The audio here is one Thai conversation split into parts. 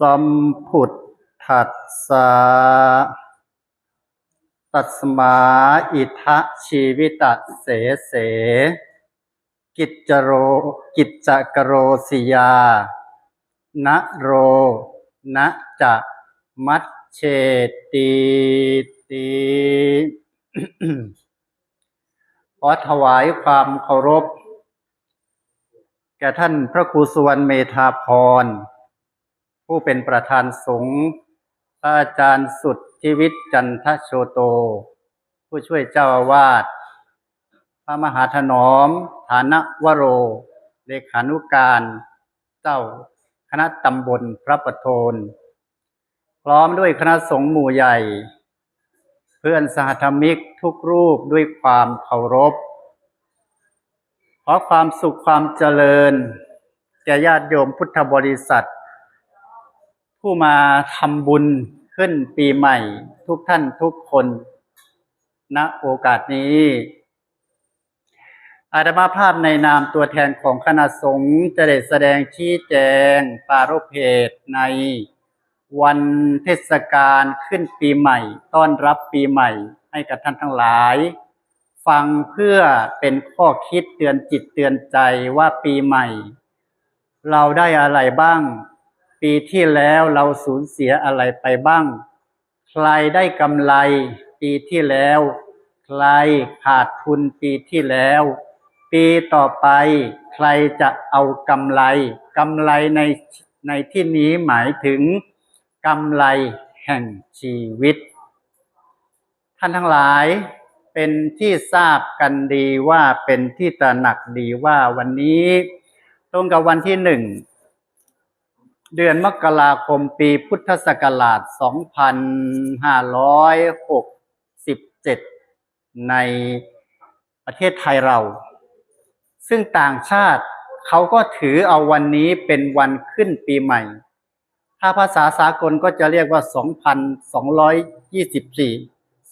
สัมพุทธัสสะตัสมาอิทะชีวิตะเสเส กิจจโรกิจจกโรสิยานะโรนะจะมัชเชติติขอถวายความเคารพ แก่ท่านพระครูสุวรรณเมธาพร ผู้เป็นประธานสงฆ์พระอาจารย์สุดชีวิตจันทโชโต ผู้ช่วยเจ้าอาวาสพระมหาถนอม ฐานวโร เลขานุการ เจ้าคณะตำบลพระประโทน พร้อมด้วยคณะสงฆ์หมู่ใหญ่ เพื่อนสหธรรมิกทุกรูปด้วยความเคารพ ขอความสุขความเจริญแก่ญาติโยมพุทธบริษัท ผู้มาทำบุญขึ้นปีใหม่ทุกท่านทุกคนณโอกาสนี้ อาตมาภาพในนามตัวแทนของคณะสงฆ์จะได้แสดงชี้แจงปรารภเพศในวันเทศกาลขึ้นปีใหม่ ต้อนรับปีใหม่ให้กับท่านทั้งหลาย ฟังเพื่อเป็นข้อคิดเตือนจิตเตือนใจว่าปีใหม่ เราได้อะไรบ้าง ปีที่แล้วเราสูญเสียอะไรไปบ้าง ใครได้กำไรปีที่แล้ว ใครขาดทุนปีที่แล้ว ปีต่อไปใครจะเอากำไรกำไรในในที่นี้หมายถึงกำไรแห่งชีวิต ท่านทั้งหลายเป็นที่ทราบกันดีว่าเป็นที่ตระหนักดีว่าวันนี้ ตรงกับวันที่หนึ่ง เดือนมกราคมปีพุทธศักราช 2567 ในประเทศไทยเรา ซึ่งต่างชาติเขาก็ถือเอาวันนี้เป็นวันขึ้นปีใหม่ ถ้าภาษาสากลก็จะเรียกว่า 2,224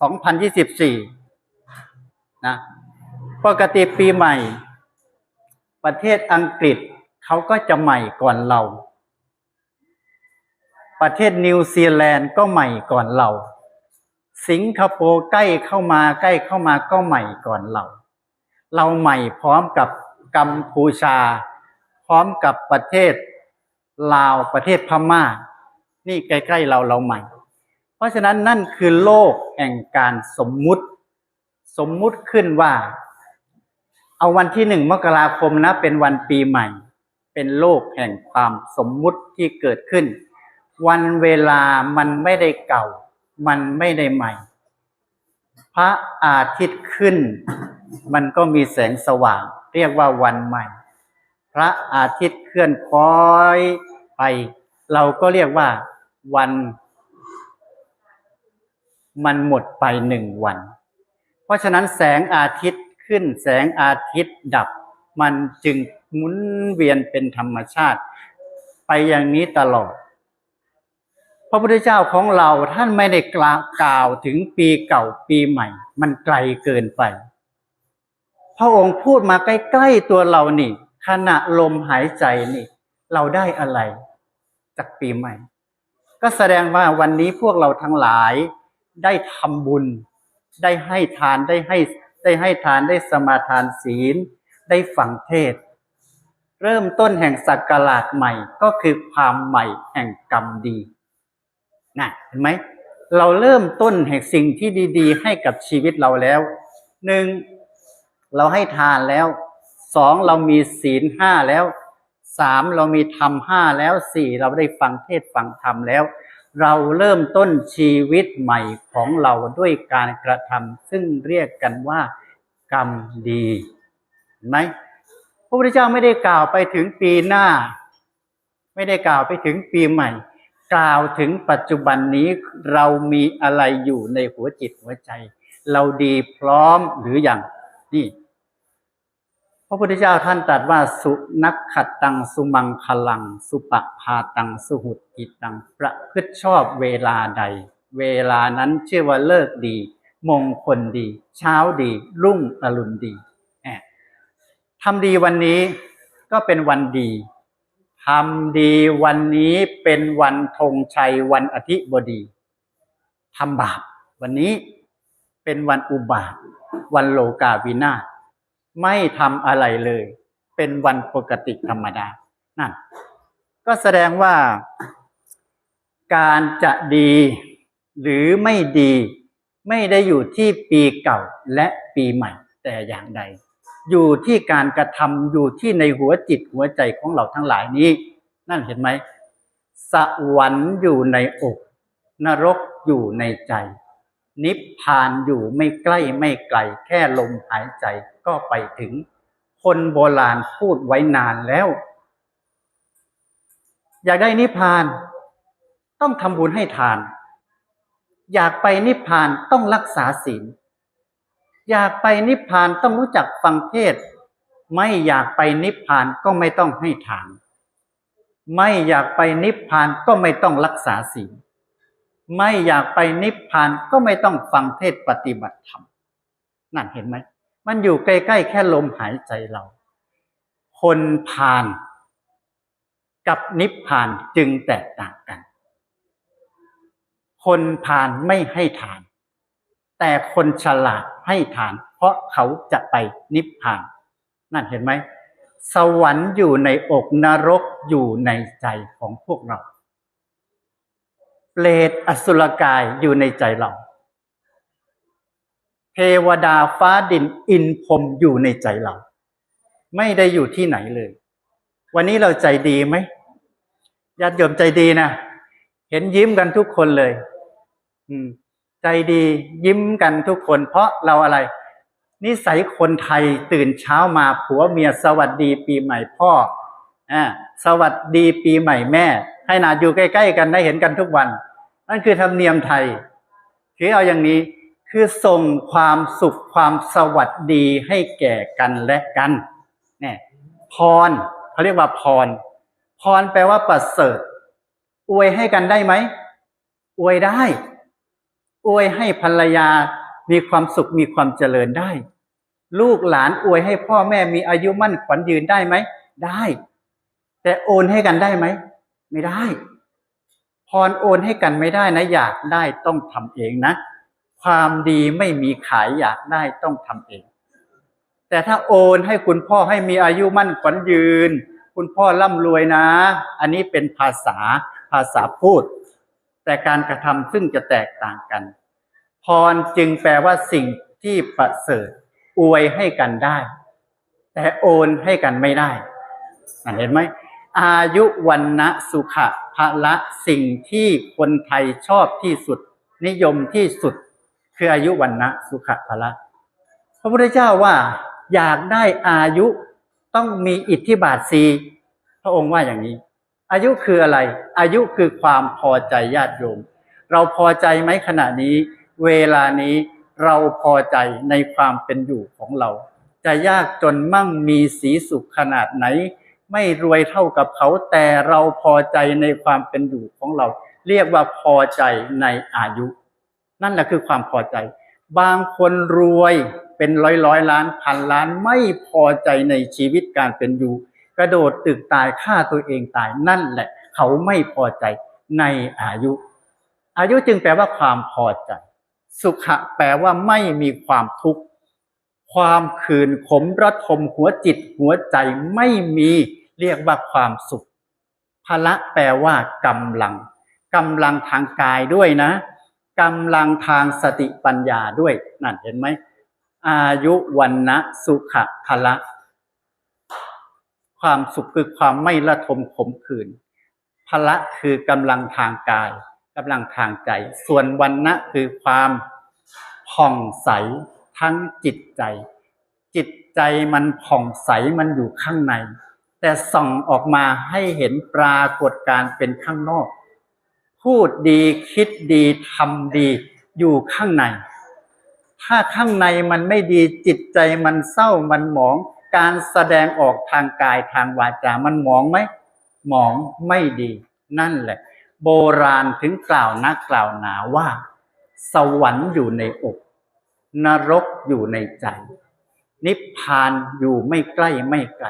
2024 นะ ปกติปีใหม่ ประเทศอังกฤษเขาก็จะใหม่ก่อนเรา ประเทศนิวซีแลนด์ก็ใหม่ก่อนเรา สิงคโปร์ใกล้เข้ามาใกล้เข้ามาก็ใหม่ก่อนเรา เราใหม่พร้อมกับกัมพูชา พร้อมกับประเทศลาวประเทศพม่า นี่ใกล้ๆเราเราใหม่ เพราะฉะนั้นนั่นคือโลกแห่งการสมมุติ สมมุติขึ้นว่า เอาวันที่หนึ่งมกราคมนะเป็นวันปีใหม่ เป็นโลกแห่งความสมมุติที่เกิดขึ้น วันเวลามันไม่ได้เก่า มันไม่ได้ใหม่ พระอาทิตย์ขึ้น มันก็มีแสงสว่าง เรียกว่าวันใหม่ พระอาทิตย์เคลื่อนคล้อยไป เราก็เรียกว่าวัน มันหมดไปหนึ่งวัน เพราะฉะนั้นแสงอาทิตย์ขึ้นแสงอาทิตย์ดับ มันจึงหมุนเวียนเป็นธรรมชาติ ไปอย่างนี้ตลอด พระพุทธเจ้าของเราท่านไม่ได้กล่าวถึงปีเก่าปีใหม่ มันไกลเกินไป พระองค์พูดมาใกล้ๆตัวเรานี่ ขณะลมหายใจนี่ เราได้อะไรจากปีใหม่ ก็แสดงว่าวันนี้พวกเราทั้งหลายได้ทำบุญ ได้ให้ทานได้ให้ได้ให้ทานได้สมาทานศีล ได้ฟังเทศ เริ่มต้นแห่งสักราชใหม่ก็คือความใหม่แห่งกรรมดี นะเห็นไหมเราเริ่มต้นแห่งสิ่งที่ดี ๆ ให้กับชีวิตเราแล้วหนึ่งเราให้ทานแล้วสองเรามีศีลห้าแล้วสามเรามีธรรมห้าแล้วสี่เราได้ฟังเทศน์ฟังธรรมแล้ว เราเริ่มต้นชีวิตใหม่ของเราด้วยการกระทำซึ่งเรียกกันว่ากรรมดีเห็นไหมพระพุทธเจ้าไม่ได้กล่าวไปถึงปีหน้า ไม่ได้กล่าวไปถึงปีใหม่ กล่าวถึงปัจจุบันนี้เรามีอะไรอยู่ในหัวจิตหัวใจ เราดีพร้อมหรืออยังนี่ พระพุทธเจ้าท่านตรัสว่าสุนักขัดตังสุมังคลัง สุปะพาตังสุหุติตังประพฤติชอบเวลาใด เวลานั้นชื่อว่าเลิกดี มงคลดี เช้าดี รุ่งอรุณดีทำดีวันนี้ก็เป็นวันดี ทำดีวันนี้เป็นวันธงชัยวันอาทิบดีทำบาปวันนี้เป็นวันอุบาท วันโลกาวินาศไม่ทำอะไรเลย เป็นวันปกติธรรมดานั่นก็แสดงว่าการจะดีหรือไม่ดีไม่ได้อยู่ที่ปีเก่าและปีใหม่แต่อย่างใด อยู่ที่การกระทำอยู่ที่ในหัวจิตหัวใจของเราทั้งหลายนี้ นั่นเห็นไหมสวรรค์อยู่ในอก นรกอยู่ในใจ นิพพานอยู่ไม่ใกล้ไม่ไกล แค่ลมหายใจก็ไปถึง คนโบราณพูดไว้นานแล้ว อยากได้นิพพาน ต้องทำบุญให้ทาน อยากไปนิพพานต้องรักษาศีล อยากไปนิพพานต้องรู้จักฟังเทศ ไม่อยากไปนิพพานก็ไม่ต้องให้ทาน ไม่อยากไปนิพพานก็ไม่ต้องรักษาศีล ไม่อยากไปนิพพานก็ไม่ต้องฟังเทศปฏิบัติธรรม นั่นเห็นไหม มันอยู่ใกล้ๆแค่ลมหายใจเรา คนพานกับนิพพานจึงแตกต่างกัน คนพานไม่ให้ทาน แต่คนฉลาดให้ทาน เพราะเขาจะไปนิพพาน นั่นเห็นไหม สวรรค์อยู่ในอกนรกอยู่ในใจของพวกเราเปรตอสุรกายอยู่ในใจเรา เทวดาฟ้าดินอินพรมอยู่ในใจเรา ไม่ได้อยู่ที่ไหนเลย วันนี้เราใจดีไหมญาติโยมใจดีนะ เห็นยิ้มกันทุกคนเลย อืม ใจดียิ้มกันทุกคนเพราะเราอะไร นิสัยคนไทยตื่นเช้ามาผัวเมียสวัสดีปีใหม่พ่ออ่าสวัสดีปีใหม่แม่ ให้นาอยู่ใกล้ ๆ กันได้เห็นกันทุกวัน นั่นคือธรรมเนียมไทยคือเอาอย่างนี้คือส่งความสุขความสวัสดีให้แก่กันและกันเนี่ยพรเขาเรียกว่าพร พรแปลว่าประเสริฐ อวยให้กันได้ไหมอวยได้ อวยให้ภรรยามีความสุขมีความเจริญได้ ลูกหลานอวยให้พ่อแม่มีอายุมั่นขวัญยืนได้ไหม ได้ แต่โอนให้กันได้ไหม ไม่ได้ พรโอนให้กันไม่ได้นะ อยากได้ต้องทำเองนะ ความดีไม่มีขายอยากได้ต้องทำเอง แต่ถ้าโอนให้คุณพ่อให้มีอายุมั่นขวัญยืน คุณพ่อร่ำรวยนะ อันนี้เป็นภาษาภาษาพูด แต่การกระทำซึ่งจะแตกต่างกัน พรจึงแปลว่าสิ่งที่ประเสริฐอวยให้กันได้ แต่โอนให้กันไม่ได้อะเห็นไหมอายุวันนะสุขะพละสิ่งที่คนไทยชอบที่สุด นิยมที่สุด คืออายุวันนะสุขะพละพระพุทธเจ้าว่าอยากได้อายุต้องมีอิทธิบาทสีพระองค์ว่าอย่างนี้ อายุคืออะไร อายุคือความพอใจญาติโยม เราพอใจไหมขณะนี้ เวลานี้เราพอใจในความเป็นอยู่ของเรา จะยากจนมั่งมีสีสุขขนาดไหน ไม่รวยเท่ากับเขาแต่เราพอใจในความเป็นอยู่ของเรา เรียกว่าพอใจในอายุ นั่นแหละคือความพอใจ บางคนรวยเป็นร้อยร้อยล้านพันล้านไม่พอใจในชีวิตการเป็นอยู่ กระโดดตึกตายฆ่าตัวเองตายนั่นแหละ เขาไม่พอใจในอายุ อายุจึงแปลว่าความพอใจ สุขะแปลว่าไม่มีความทุกข์ความขืนขมระทมหัวจิตหัวใจไม่มีเรียกว่าความสุขพละแปลว่ากำลังกำลังทางกายด้วยนะกำลังทางสติปัญญาด้วยนั่นเห็นไหมอายุวันนะสุขะพละ ความสุขคือความไม่ระทมขมขื่นพละคือกำลังทางกายกำลังทางใจ ส่วนวันนะคือความผ่องใสทั้งจิตใจ จิตใจมันผ่องใสมันอยู่ข้างใน แต่ส่องออกมาให้เห็นปรากฏการเป็นข้างนอก พูดดีคิดดีทำดีอยู่ข้างใน ถ้าข้างในมันไม่ดีจิตใจมันเศร้ามันหมอง การแสดงออกทางกายทางวาจา มันหมองไหมหมองไม่ดี นั่นแหละ โบราณถึงกล่าวนักกล่าวหนาว่า สวรรค์อยู่ในอก นรกอยู่ในใจ นิพพานอยู่ไม่ใกล้ไม่ไกล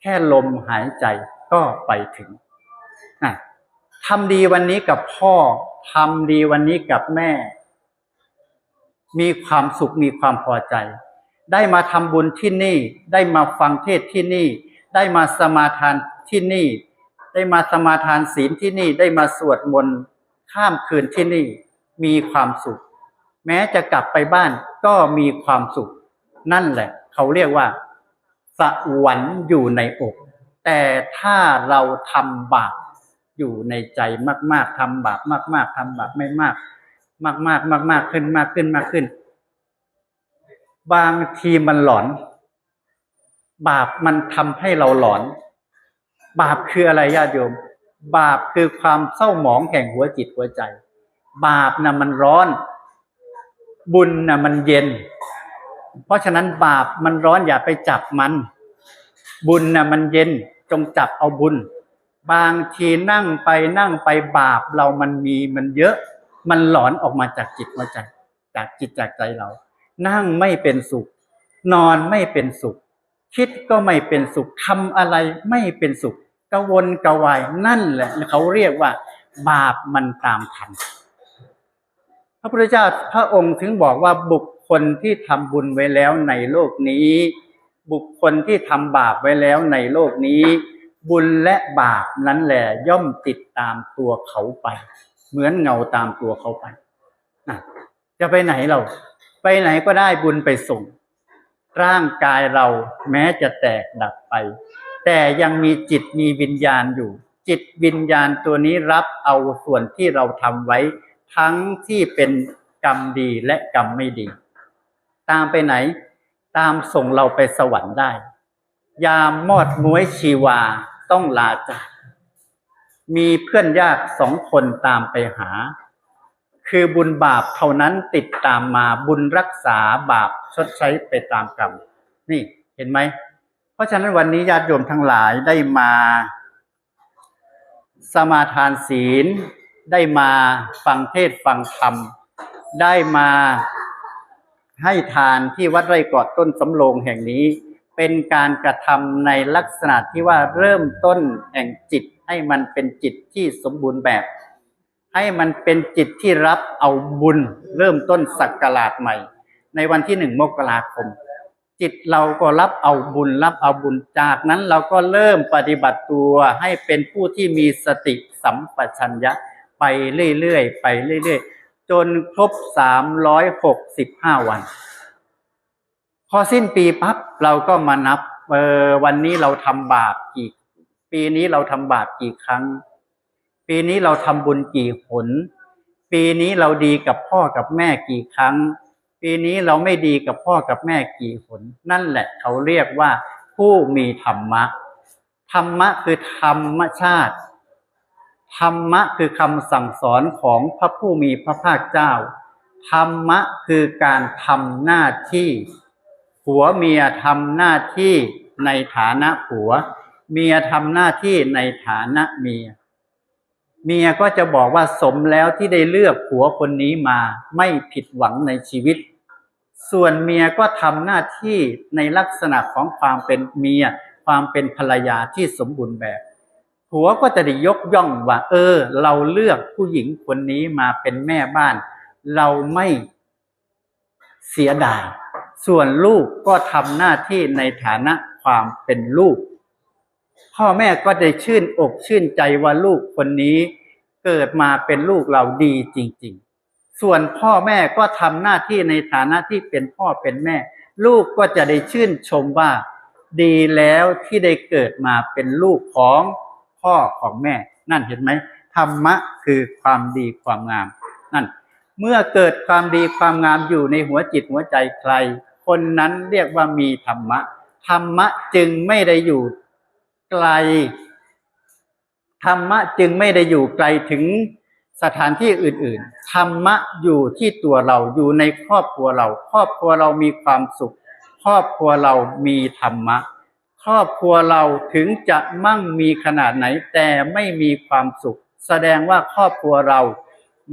แค่ลมหายใจก็ไปถึงทำดีวันนี้กับพ่อทำดีวันนี้กับแม่ มีความสุขมีความพอใจ ได้มาทำบุญที่นี่ ได้มาฟังเทศที่นี่ ได้มาสมาทานที่นี่ ได้มาสมาทานศีลที่นี่ ได้มาสวดมนต์ข้ามคืนที่นี่ มีความสุข แม้จะกลับไปบ้านก็มีความสุข นั่นแหละ เขาเรียกว่าสวรรค์อยู่ในอก แต่ถ้าเราทำบาปอยู่ในใจมาก ๆทำบาปมาก ๆทำบาปไม่มาก มากมากมากมากขึ้นมากขึ้นมากขึ้น บางทีมันหลอน บาปมันทำให้เราหลอน บาปคืออะไรญาติโยม บาปคือความเศร้าหมองแห่งหัวจิตหัวใจ บาปนะมันร้อน บุญนะมันเย็น เพราะฉะนั้นบาปมันร้อนอย่าไปจับมัน บุญนะมันเย็นจงจับเอาบุญ บางทีนั่งไปนั่งไปบาปเรามันมีมันเยอะ มันหลอนออกมาจากจิตหัวใจจากจิตจากใจเรา นั่งไม่เป็นสุข นอนไม่เป็นสุข คิดก็ไม่เป็นสุขทำอะไรไม่เป็นสุขกวนกวายนั่นแหละเขาเรียกว่า บาปมันตามทัน พระพุทธเจ้าพระองค์ถึงบอกว่าบุคคลที่ทำบุญไว้แล้วในโลกนี้ บุคคลที่ทำบาปไว้แล้วในโลกนี้ บุญและบาปนั้นแหละย่อมติดตามตัวเขาไป เหมือนเงาตามตัวเขาไปะจะไปไหนเรา ไปไหนก็ได้บุญไปส่ง ร่างกายเราแม้จะแตกดับไป แต่ยังมีจิตมีวิญญาณอยู่ จิตวิญญาณตัวนี้รับเอาส่วนที่เราทำไว้ ทั้งที่เป็นกรรมดีและกรรมไม่ดี ตามไปไหน ตามส่งเราไปสวรรค์ได้ ยามมอดม้วยชีวาต้องลาจากมีเพื่อนยากสองคนตามไปหา คือบุญบาปเท่านั้นติดตามมาบุญรักษาบาปชดใช้ไปตามกรรม นี่เห็นไหม เพราะฉะนั้นวันนี้ญาติโยมทั้งหลายได้มา สมาทานศีล ได้มาฟังเทศฟังธรรม ได้มาให้ทานที่วัดไร่กอดต้นสำโรงแห่งนี้ เป็นการกระทำในลักษณะที่ว่าเริ่มต้นแห่งจิตให้มันเป็นจิตที่สมบูรณ์แบบ ให้มันเป็นจิตที่รับเอาบุญเริ่มต้นสักการาชใหม่ ในวันที่หนึ่งมกราคม จิตเราก็รับเอาบุญรับเอาบุญจากนั้นเราก็เริ่มปฏิบัติตัวให้เป็นผู้ที่มีสติสัมปชัญญะไปเรื่อยๆไปเรื่อยๆ จนครบสามร้อยหกสิบห้าวัน พอสิ้นปีปั๊บเราก็มานับเออวันนี้เราทำบาปกี่ ปีนี้เราทำบาปกี่ครั้ง ปีนี้เราทำบุญกี่หน ปีนี้เราดีกับพ่อกับแม่กี่ครั้ง ปีนี้เราไม่ดีกับพ่อกับแม่กี่หน นั่นแหละเขาเรียกว่า ผู้มีธรรมะ ธรรมะคือธรรมชาติ ธรรมะคือคำสั่งสอนของพระผู้มีพระภาคเจ้า ธรรมะคือการทำหน้าที่ ผัวเมียทำหน้าที่ในฐานะผัว เมียทำหน้าที่ในฐานะเมีย เมียก็จะบอกว่าสมแล้วที่ได้เลือกผัวคนนี้มาไม่ผิดหวังในชีวิต ส่วนเมียก็ทำหน้าที่ในลักษณะของความเป็นเมีย ความเป็นภรรยาที่สมบูรณ์แบบผัวก็จะได้ยกย่องว่า เออ เราเลือกผู้หญิงคนนี้มาเป็นแม่บ้าน เราไม่เสียดาย ส่วนลูกก็ทำหน้าที่ในฐานะความเป็นลูก พ่อแม่ก็ได้ชื่นอกชื่นใจว่าลูกคนนี้ เกิดมาเป็นลูกเราดีจริง ๆ ส่วนพ่อแม่ก็ทำหน้าที่ในฐานะที่เป็นพ่อเป็นแม่ ลูกก็จะได้ชื่นชมว่า ดีแล้วที่ได้เกิดมาเป็นลูกของพ่อของแม่ นั่นเห็นไหมธรรมะคือความดีความงาม นั่น เมื่อเกิดความดีความงามอยู่ในหัวจิตหัวใจใคร คนนั้นเรียกว่ามีธรรมะ ธรรมะจึงไม่ได้อยู่ ไกล ธรรมะจึงไม่ได้อยู่ไกลถึงสถานที่อื่น ๆ ธรรมะอยู่ที่ตัวเราอยู่ในครอบครัวเรา ครอบครัวเรามีความสุข ครอบครัวเรามีธรรมะ ครอบครัวเราถึงจะมั่งมีขนาดไหน แต่ไม่มีความสุข แสดงว่าครอบครัวเรา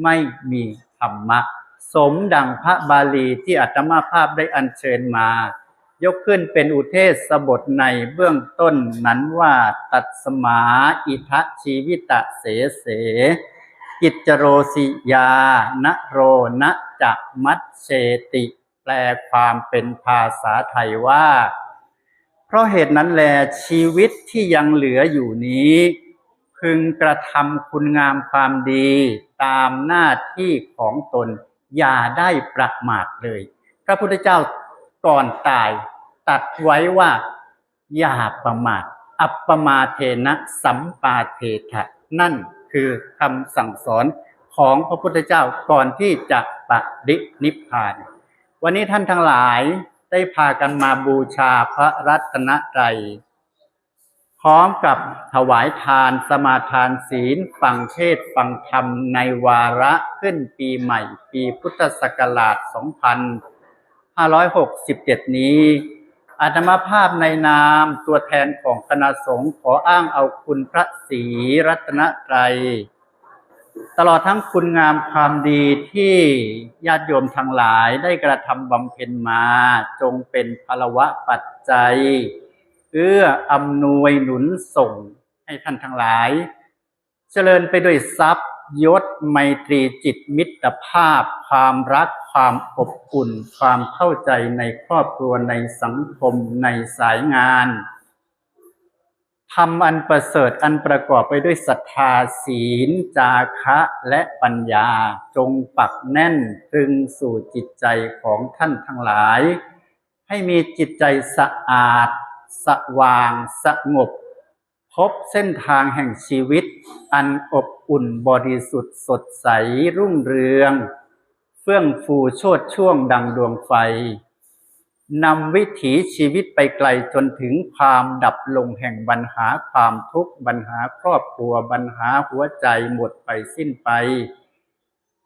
ไม่มีธรรมะ สมดังพระบาลีที่อาตมาภาพได้อัญเชิญมา ยกขึ้นเป็นอุเทศบทในเบื้องต้นนั้นว่าตัดสมาอิทะชีวิตะเสเส กิจโรสิยานโรนะจะมัตเชติ แปลความเป็นภาษาไทยว่า เพราะเหตุนั้นแลชีวิตที่ยังเหลืออยู่นี้ พึงกระทำคุณงามความดีตามหน้าที่ของตนอย่าได้ประมาทเลย พระพุทธเจ้า ก่อนตาย ตัดไว้ว่า อย่าประมาท อัปปมาเทนะสัมปาเทถะนั่นคือคำสั่งสอนของพระพุทธเจ้าก่อนที่จะปรินิพพาน วันนี้ท่านทั้งหลายได้พากันมาบูชาพระรัตนตรัยพร้อมกับถวายทานสมาทานศีล ฟังเทศฟังธรรมในวาระขึ้นปีใหม่ ปีพุทธศักราช 2567 นี้อาตมาภาพในนามตัวแทนของคณะสงฆ์ขออ้างเอาคุณพระศรีรัตนตรัย ตลอดทั้งคุณงามความดีที่ญาติโยมทั้งหลายได้กระทำบำเพ็ญมาจงเป็นพลวะปัจจัย เอื้ออำนวยหนุนส่งให้ท่านทั้งหลาย เจริญไปด้วยทรัพย์ ยศไมตรีจิตมิตรภาพ ความรักความอบอุ่น ความเข้าใจในครอบครัวในสังคมในสายงานทำอันประเสริฐอันประกอบไปด้วยศรัทธาศีล จาคะและปัญญา จงปักแน่นตรึงสู่จิตใจของท่านทั้งหลาย ให้มีจิตใจสะอาด สว่าง สงบ พบเส้นทางแห่งชีวิต อันอบอุ่นบริสุทธิ์สดใสรุ่งเรือง เฟื่องฟูโชดช่วงดังดวงไฟนำวิถีชีวิตไปไกลจนถึงความดับลงแห่งปัญหาความทุกข์ปัญหาครอบครัวปัญหาหัวใจหมดไปสิ้นไป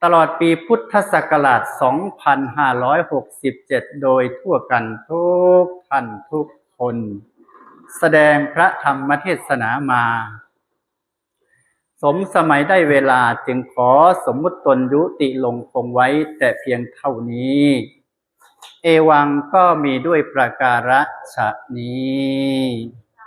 ตลอดปีพุทธศักราช 2567 โดยทั่วกันทุกท่านทุกคน แสดงพระธรรมเทศนามา สมสมัยได้เวลาจึงขอสมมุติตนยุติลงคงไว้แต่เพียงเท่านี้ เอวังก็มีด้วยประการฉะนี้